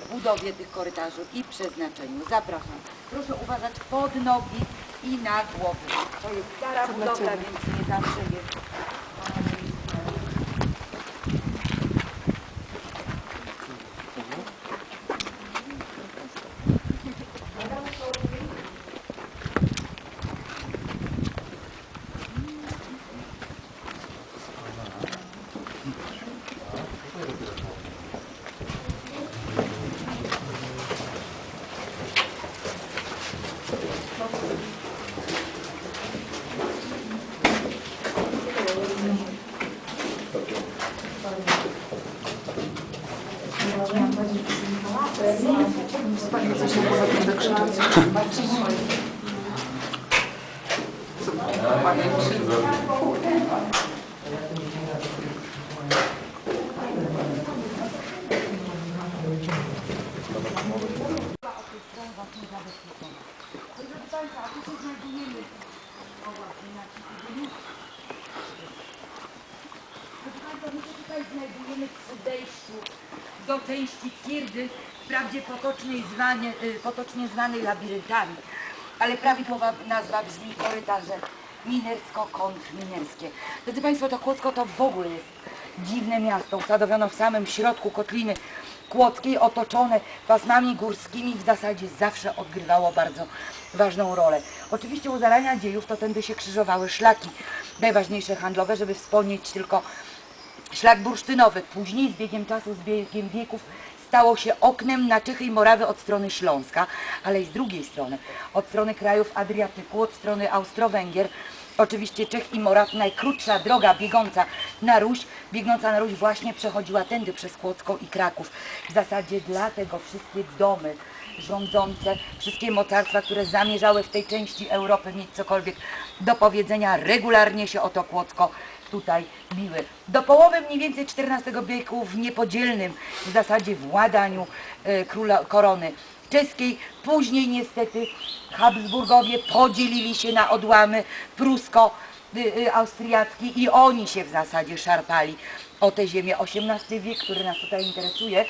budowie tych korytarzy i przeznaczeniu. Zapraszam. Proszę uważać pod nogi i na głowy. To jest stara budowla, więc nie zawsze jest. Proszę Państwa, a tu się znajdujemy. O właśnie, na przykład. Proszę Tutaj znajdujemy przy wejściu do części twierdzy, wprawdzie potocznej zwanie, y, potocznie zwanej labiryntami, ale prawidłowa nazwa brzmi korytarze minersko-kontrminerskie. Drodzy Państwo, to Kłodzko to w ogóle jest dziwne miasto, usadowiono w samym środku kotliny Kłodzkiej, otoczone pasmami górskimi, w zasadzie zawsze odgrywało bardzo ważną rolę. Oczywiście u zarania dziejów to tędy się krzyżowały szlaki najważniejsze handlowe, żeby wspomnieć tylko Szlak bursztynowy później z biegiem czasu, z biegiem wieków stało się oknem na Czechy i Morawy od strony Śląska, ale i z drugiej strony, od strony krajów Adriatyku, od strony Austro-Węgier. Oczywiście Czech i Moraw, najkrótsza droga biegnąca na Ruś, biegnąca na Ruś właśnie przechodziła tędy przez Kłodzką i Kraków. W zasadzie dlatego wszystkie domy rządzące, wszystkie mocarstwa, które zamierzały w tej części Europy mieć cokolwiek do powiedzenia, regularnie się o to Kłodzko tutaj biły. Do połowy mniej więcej XIV wieku w niepodzielnym w zasadzie władaniu e, króla korony czeskiej. Później niestety Habsburgowie podzielili się na odłamy prusko-austriackie i oni się w zasadzie szarpali o tę ziemię. XVIII wiek, który nas tutaj interesuje,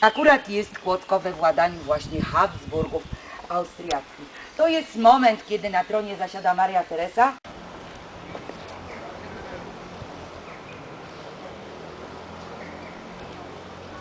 akurat jest Kłodzko we władaniu właśnie Habsburgów austriackich. To jest moment, kiedy na tronie zasiada Maria Teresa.